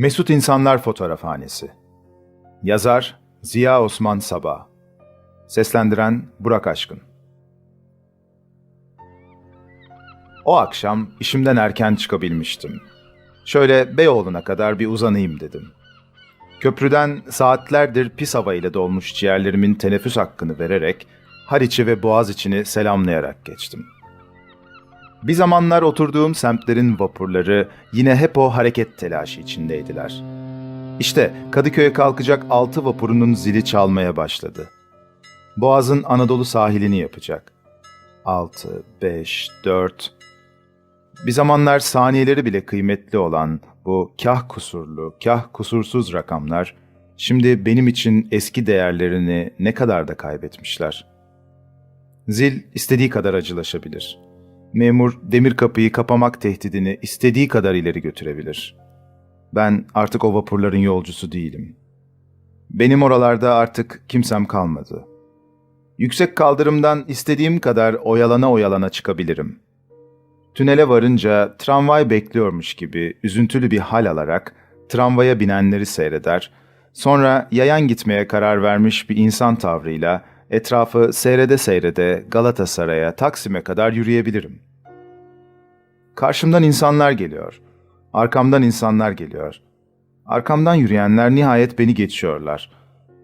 Mesut İnsanlar Fotoğrafhanesi Yazar Ziya Osman Sabah Seslendiren Burak Aşkın O akşam işimden erken çıkabilmiştim. Şöyle Beyoğlu'na kadar bir uzanayım dedim. Köprüden saatlerdir pis havayla dolmuş ciğerlerimin teneffüs hakkını vererek Haliç'i ve Boğaziçi'ni selamlayarak geçtim. Bir zamanlar oturduğum semtlerin vapurları yine hep o hareket telaşı içindeydiler. İşte Kadıköy'e kalkacak altı vapurunun zili çalmaya başladı. Boğaz'ın Anadolu sahilini yapacak. Altı, beş, dört... Bir zamanlar saniyeleri bile kıymetli olan bu kah kusurlu, kah kusursuz rakamlar şimdi benim için eski değerlerini ne kadar da kaybetmişler. Zil istediği kadar acılaşabilir. Memur demir kapıyı kapamak tehdidini istediği kadar ileri götürebilir. Ben artık o vapurların yolcusu değilim. Benim oralarda artık kimsem kalmadı. Yüksek kaldırımdan istediğim kadar oyalana oyalana çıkabilirim. Tünele varınca tramvay bekliyormuş gibi üzüntülü bir hal alarak tramvaya binenleri seyreder, sonra yayan gitmeye karar vermiş bir insan tavrıyla etrafı seyrede seyrede Galatasaray'a, Taksim'e kadar yürüyebilirim. Karşımdan insanlar geliyor. Arkamdan insanlar geliyor. Arkamdan yürüyenler nihayet beni geçiyorlar.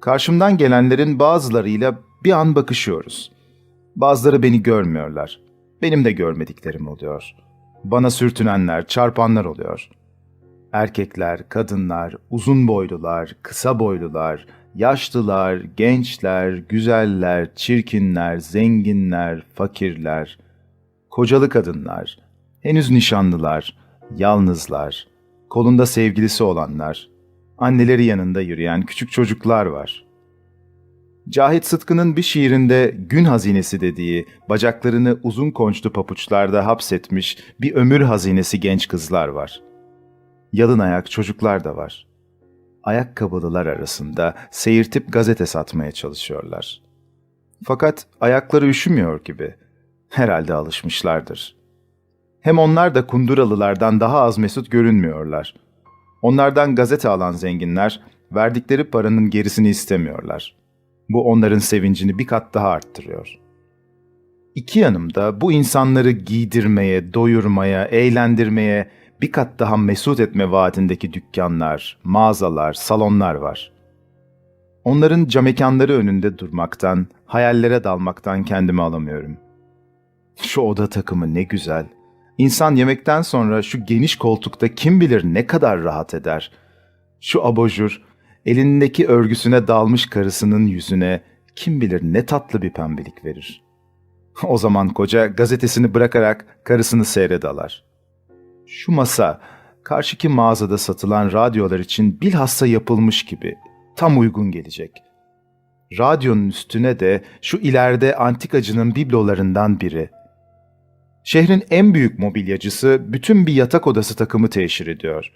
Karşımdan gelenlerin bazılarıyla bir an bakışıyoruz. Bazıları beni görmüyorlar. Benim de görmediklerim oluyor. Bana sürtünenler, çarpanlar oluyor. Erkekler, kadınlar, uzun boylular, kısa boylular, yaşlılar, gençler, güzeller, çirkinler, zenginler, fakirler, kocalı kadınlar, henüz nişanlılar, yalnızlar, kolunda sevgilisi olanlar, anneleri yanında yürüyen küçük çocuklar var. Cahit Sıtkı'nın bir şiirinde gün hazinesi dediği, bacaklarını uzun konçlu papuçlarda hapsetmiş bir ömür hazinesi genç kızlar var. Yalın ayak çocuklar da var. Ayakkabılılar arasında seyirtip gazete satmaya çalışıyorlar. Fakat ayakları üşümüyor gibi. Herhalde alışmışlardır. Hem onlar da kunduralılardan daha az mesut görünmüyorlar. Onlardan gazete alan zenginler verdikleri paranın gerisini istemiyorlar. Bu onların sevincini bir kat daha arttırıyor. İki yanımda bu insanları giydirmeye, doyurmaya, eğlendirmeye, bir kat daha mesut etme vaadindeki dükkanlar, mağazalar, salonlar var. Onların camekanları önünde durmaktan, hayallere dalmaktan kendimi alamıyorum. Şu oda takımı ne güzel. İnsan yemekten sonra şu geniş koltukta kim bilir ne kadar rahat eder. Şu abajur, elindeki örgüsüne dalmış karısının yüzüne kim bilir ne tatlı bir pembelik verir. O zaman koca gazetesini bırakarak karısını seyredalar. Şu masa, karşıki mağazada satılan radyolar için bilhassa yapılmış gibi tam uygun gelecek. Radyonun üstüne de şu ileride antikacının biblolarından biri. Şehrin en büyük mobilyacısı bütün bir yatak odası takımı teşhir ediyor.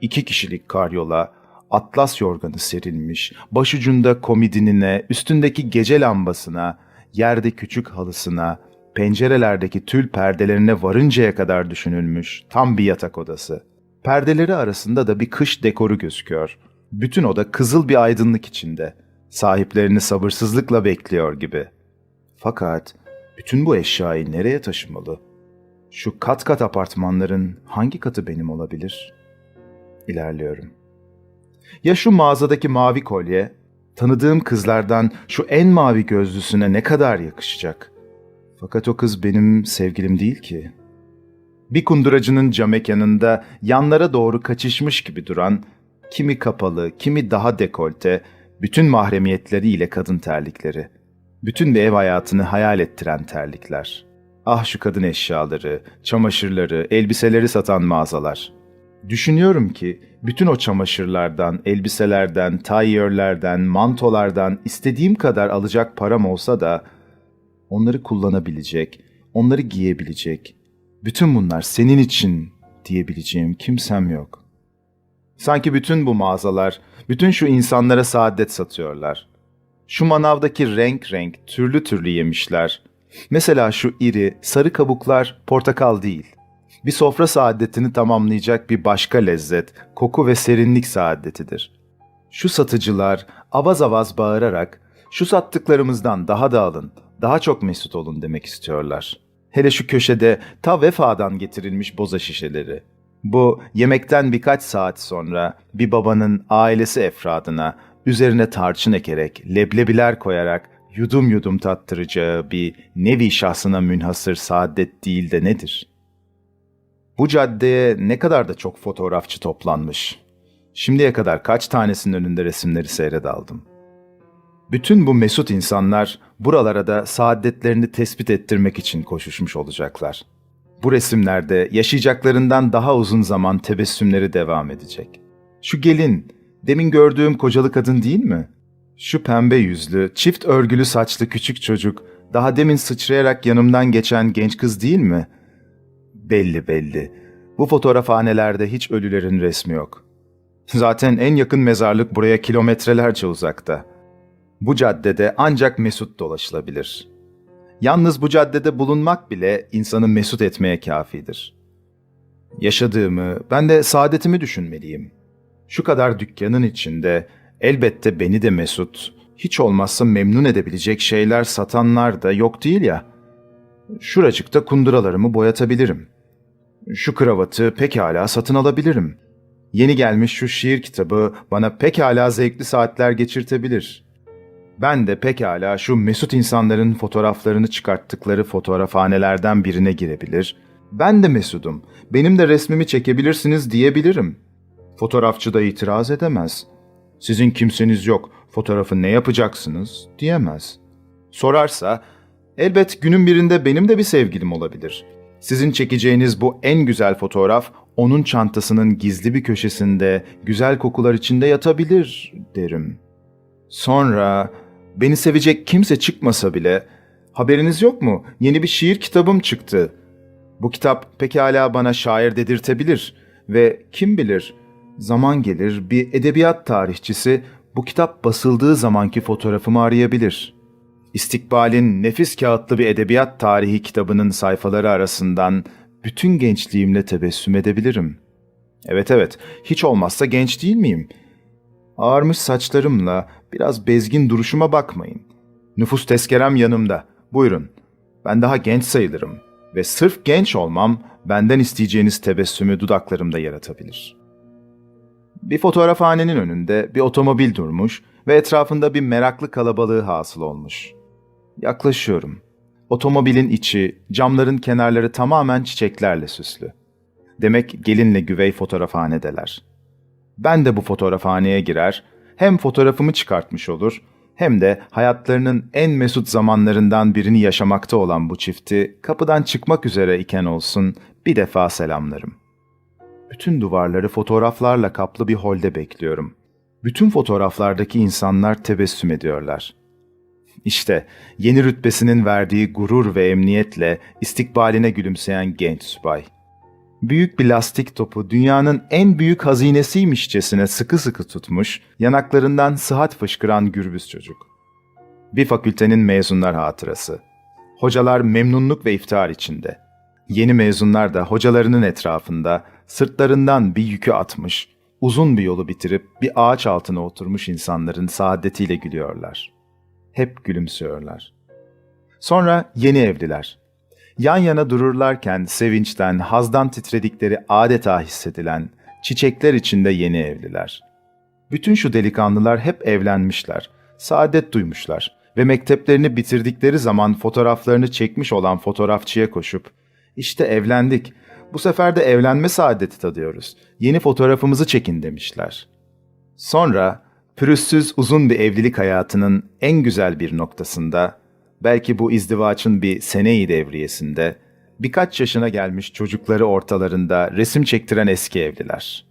İki kişilik karyola, atlas yorganı serilmiş, başucunda komidinine, üstündeki gece lambasına, yerde küçük halısına, pencerelerdeki tül perdelerine varıncaya kadar düşünülmüş tam bir yatak odası. Perdeleri arasında da bir kış dekoru gözüküyor. Bütün oda kızıl bir aydınlık içinde. Sahiplerini sabırsızlıkla bekliyor gibi. Fakat bütün bu eşyayı nereye taşımalı? Şu kat kat apartmanların hangi katı benim olabilir? İlerliyorum. Ya şu mağazadaki mavi kolye, tanıdığım kızlardan şu en mavi gözlüsüne ne kadar yakışacak? Fakat o kız benim sevgilim değil ki. Bir kunduracının cam mekanında yanlara doğru kaçışmış gibi duran, kimi kapalı, kimi daha dekolte, bütün mahremiyetleriyle kadın terlikleri. Bütün bir ev hayatını hayal ettiren terlikler. Ah şu kadın eşyaları, çamaşırları, elbiseleri satan mağazalar. Düşünüyorum ki bütün o çamaşırlardan, elbiselerden, tayyörlerden, mantolardan istediğim kadar alacak param olsa da onları kullanabilecek, onları giyebilecek, bütün bunlar senin için diyebileceğim kimsem yok. Sanki bütün bu mağazalar, bütün şu insanlara saadet satıyorlar. Şu manavdaki renk renk, türlü türlü yemişler. Mesela şu iri, sarı kabuklar portakal değil. Bir sofra saadetini tamamlayacak bir başka lezzet, koku ve serinlik saadetidir. Şu satıcılar avaz avaz bağırarak şu sattıklarımızdan daha da alın, daha çok mesut olun demek istiyorlar. Hele şu köşede ta vefadan getirilmiş boza şişeleri. Bu yemekten birkaç saat sonra bir babanın ailesi efradına üzerine tarçın ekerek, leblebiler koyarak yudum yudum tattıracağı bir nevi şahsına münhasır saadet değil de nedir? Bu caddeye ne kadar da çok fotoğrafçı toplanmış. Şimdiye kadar kaç tanesinin önünde resimleri seyredaldım. Bütün bu mesut insanlar buralara da saadetlerini tespit ettirmek için koşuşmuş olacaklar. Bu resimlerde yaşayacaklarından daha uzun zaman tebessümleri devam edecek. Şu gelin, demin gördüğüm kocalı kadın değil mi? Şu pembe yüzlü, çift örgülü saçlı küçük çocuk, daha demin sıçrayarak yanımdan geçen genç kız değil mi? Belli belli. Bu fotoğrafhanelerde hiç ölülerin resmi yok. Zaten en yakın mezarlık buraya kilometrelerce uzakta. Bu caddede ancak mesut dolaşılabilir. Yalnız bu caddede bulunmak bile insanı mesut etmeye kafidir. Yaşadığımı, ben de saadetimi düşünmeliyim. Şu kadar dükkanın içinde elbette beni de mesut, hiç olmazsa memnun edebilecek şeyler satanlar da yok değil ya. Şuracıkta kunduralarımı boyatabilirim. Şu kravatı pekala satın alabilirim. Yeni gelmiş şu şiir kitabı bana pekala zevkli saatler geçirtebilir. Ben de pekala şu mesut insanların fotoğraflarını çıkarttıkları fotoğrafhanelerden birine girebilir. Ben de mesudum, benim de resmimi çekebilirsiniz diyebilirim. Fotoğrafçı da itiraz edemez. Sizin kimseniz yok, fotoğrafı ne yapacaksınız diyemez. Sorarsa, elbet günün birinde benim de bir sevgilim olabilir. Sizin çekeceğiniz bu en güzel fotoğraf onun çantasının gizli bir köşesinde güzel kokular içinde yatabilir derim. Sonra beni sevecek kimse çıkmasa bile haberiniz yok mu? Yeni bir şiir kitabım çıktı. Bu kitap pekala bana şair dedirtebilir ve kim bilir zaman gelir bir edebiyat tarihçisi bu kitap basıldığı zamanki fotoğrafımı arayabilir. İstikbalin nefis kağıtlı bir edebiyat tarihi kitabının sayfaları arasından bütün gençliğimle tebessüm edebilirim. Evet evet, hiç olmazsa genç değil miyim? Ağarmış saçlarımla biraz bezgin duruşuma bakmayın. Nüfus tezkerem yanımda. Buyurun. Ben daha genç sayılırım ve sırf genç olmam benden isteyeceğiniz tebessümü dudaklarımda yaratabilir. Bir fotoğrafhanenin önünde bir otomobil durmuş ve etrafında bir meraklı kalabalığı hasıl olmuş. Yaklaşıyorum. Otomobilin içi, camların kenarları tamamen çiçeklerle süslü. Demek gelinle güvey fotoğrafhanedeler. Ben de bu fotoğrafhaneye girer, hem fotoğrafımı çıkartmış olur, hem de hayatlarının en mesut zamanlarından birini yaşamakta olan bu çifti kapıdan çıkmak üzere iken olsun bir defa selamlarım. Bütün duvarları fotoğraflarla kaplı bir holde bekliyorum. Bütün fotoğraflardaki insanlar tebessüm ediyorlar. İşte yeni rütbesinin verdiği gurur ve emniyetle istikbaline gülümseyen genç subay. Büyük bir lastik topu dünyanın en büyük hazinesiymişçesine sıkı sıkı tutmuş, yanaklarından sıhhat fışkıran gürbüz çocuk. Bir fakültenin mezunlar hatırası. Hocalar memnunluk ve iftihar içinde. Yeni mezunlar da hocalarının etrafında sırtlarından bir yükü atmış, uzun bir yolu bitirip bir ağaç altına oturmuş insanların saadetiyle gülüyorlar. Hep gülümsüyorlar. Sonra yeni evliler. Yan yana dururlarken sevinçten, hazdan titredikleri adeta hissedilen çiçekler içinde yeni evliler. Bütün şu delikanlılar hep evlenmişler, saadet duymuşlar ve mekteplerini bitirdikleri zaman fotoğraflarını çekmiş olan fotoğrafçıya koşup işte evlendik. Bu sefer de evlenme saadeti tadıyoruz. Yeni fotoğrafımızı çekin demişler. Sonra pürüzsüz uzun bir evlilik hayatının en güzel bir noktasında, belki bu izdivaçın bir seneyi devriyesinde, birkaç yaşına gelmiş çocukları ortalarında resim çektiren eski evliler.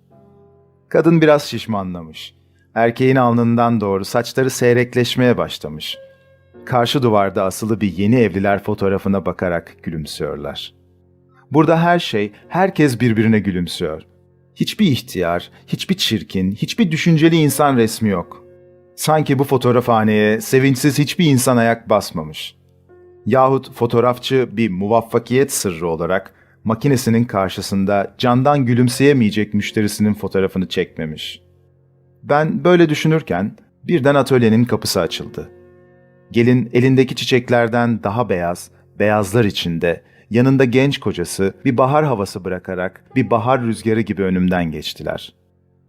Kadın biraz şişmanlamış. Erkeğin alnından doğru saçları seyrekleşmeye başlamış. Karşı duvarda asılı bir yeni evliler fotoğrafına bakarak gülümsüyorlar. Burada her şey, herkes birbirine gülümsüyor. Hiçbir ihtiyar, hiçbir çirkin, hiçbir düşünceli insan resmi yok. Sanki bu fotoğrafhaneye sevinçsiz hiçbir insan ayak basmamış. Yahut fotoğrafçı bir muvaffakiyet sırrı olarak makinesinin karşısında candan gülümseyemeyecek müşterisinin fotoğrafını çekmemiş. Ben böyle düşünürken birden atölyenin kapısı açıldı. Gelin elindeki çiçeklerden daha beyaz, beyazlar içinde, yanında genç kocası bir bahar havası bırakarak bir bahar rüzgarı gibi önümden geçtiler.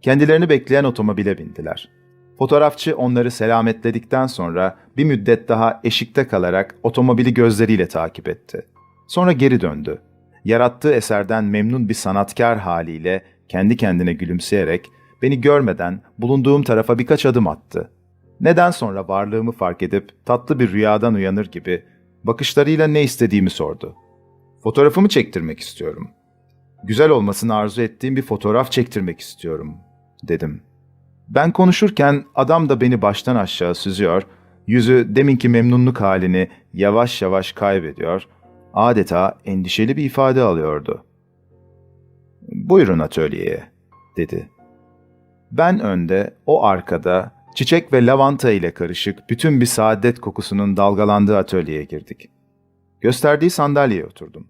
Kendilerini bekleyen otomobile bindiler. Fotoğrafçı onları selametledikten sonra bir müddet daha eşikte kalarak otomobili gözleriyle takip etti. Sonra geri döndü. Yarattığı eserden memnun bir sanatkar haliyle kendi kendine gülümseyerek beni görmeden bulunduğum tarafa birkaç adım attı. Neden sonra varlığımı fark edip tatlı bir rüyadan uyanır gibi bakışlarıyla ne istediğimi sordu. Fotoğrafımı çektirmek istiyorum. Güzel olmasını arzu ettiğim bir fotoğraf çektirmek istiyorum, dedim. Ben konuşurken adam da beni baştan aşağı süzüyor, yüzü deminki memnunluk halini yavaş yavaş kaybediyor, adeta endişeli bir ifade alıyordu. Buyurun atölyeye, dedi. Ben önde, o arkada, çiçek ve lavanta ile karışık bütün bir saadet kokusunun dalgalandığı atölyeye girdik. Gösterdiği sandalyeye oturdum.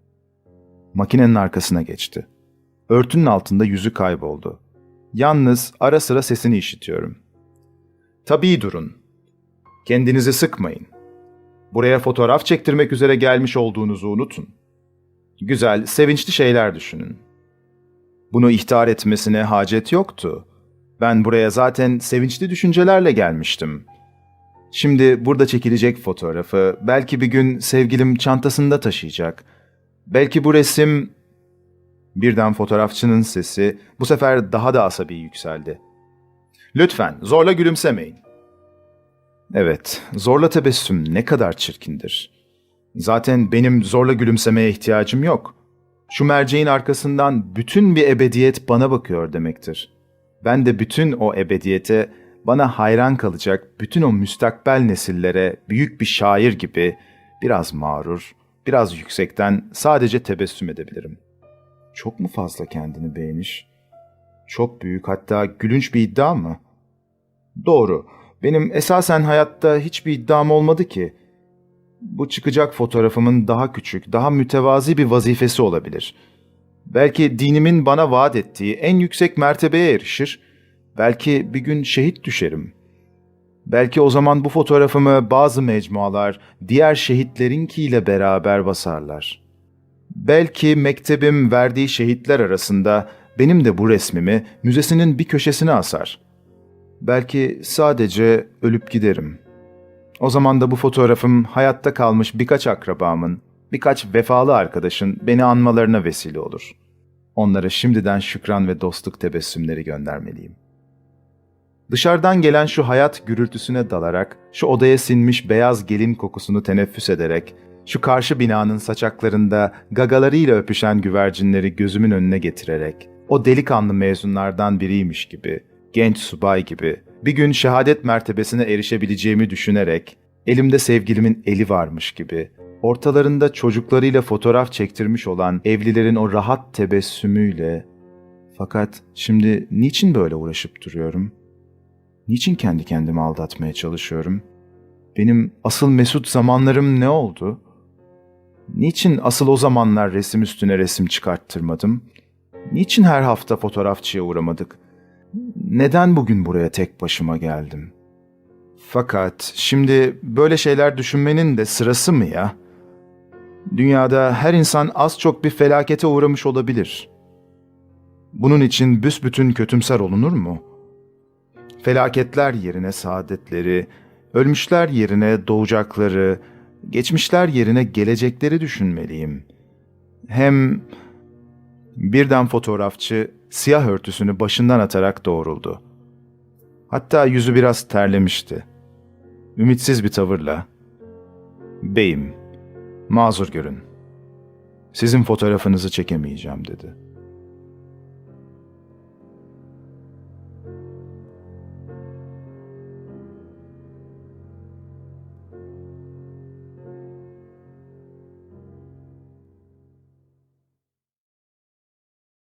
Makinenin arkasına geçti. Örtünün altında yüzü kayboldu. Yalnız ara sıra sesini işitiyorum. Tabii durun. Kendinizi sıkmayın. Buraya fotoğraf çektirmek üzere gelmiş olduğunuzu unutun. Güzel, sevinçli şeyler düşünün. Bunu ihtar etmesine hacet yoktu. Ben buraya zaten sevinçli düşüncelerle gelmiştim. Şimdi burada çekilecek fotoğrafı belki bir gün sevgilim çantasında taşıyacak. Belki bu resim... Birden fotoğrafçının sesi bu sefer daha da asabi yükseldi. Lütfen zorla gülümsemeyin. Evet, zorla tebessüm ne kadar çirkindir. Zaten benim zorla gülümsemeye ihtiyacım yok. Şu merceğin arkasından bütün bir ebediyet bana bakıyor demektir. Ben de bütün o ebediyete, bana hayran kalacak bütün o müstakbel nesillere büyük bir şair gibi biraz mağrur, biraz yüksekten sadece tebessüm edebilirim. Çok mu fazla kendini beğeniş? Çok büyük hatta gülünç bir iddia mı? Doğru. Benim esasen hayatta hiçbir iddiam olmadı ki. Bu çıkacak fotoğrafımın daha küçük, daha mütevazi bir vazifesi olabilir. Belki dinimin bana vaat ettiği en yüksek mertebeye erişir. Belki bir gün şehit düşerim. Belki o zaman bu fotoğrafımı bazı mecmualar diğer şehitlerinkiyle beraber basarlar. Belki mektebim verdiği şehitler arasında benim de bu resmimi müzesinin bir köşesine asar. Belki sadece ölüp giderim. O zaman da bu fotoğrafım hayatta kalmış birkaç akrabamın, birkaç vefalı arkadaşın beni anmalarına vesile olur. Onlara şimdiden şükran ve dostluk tebessümleri göndermeliyim. Dışarıdan gelen şu hayat gürültüsüne dalarak, şu odaya sinmiş beyaz gelin kokusunu teneffüs ederek, şu karşı binanın saçaklarında gagalarıyla öpüşen güvercinleri gözümün önüne getirerek, o delikanlı mezunlardan biriymiş gibi, genç subay gibi, bir gün şehadet mertebesine erişebileceğimi düşünerek, elimde sevgilimin eli varmış gibi, ortalarında çocuklarıyla fotoğraf çektirmiş olan evlilerin o rahat tebessümüyle, fakat şimdi niçin böyle uğraşıp duruyorum? Niçin kendi kendimi aldatmaya çalışıyorum? Benim asıl mesut zamanlarım ne oldu? Niçin asıl o zamanlar resim üstüne resim çıkarttırmadım? Niçin her hafta fotoğrafçıya uğramadık? Neden bugün buraya tek başıma geldim? Fakat şimdi böyle şeyler düşünmenin de sırası mı ya? Dünyada her insan az çok bir felakete uğramış olabilir. Bunun için büsbütün kötümser olunur mu? Felaketler yerine saadetleri, ölmüşler yerine doğacakları, geçmişler yerine gelecekleri düşünmeliyim. Hem birden fotoğrafçı siyah örtüsünü başından atarak doğruldu. Hatta yüzü biraz terlemişti. Ümitsiz bir tavırla, ''Beyim, mazur görün. Sizin fotoğrafınızı çekemeyeceğim.'' dedi.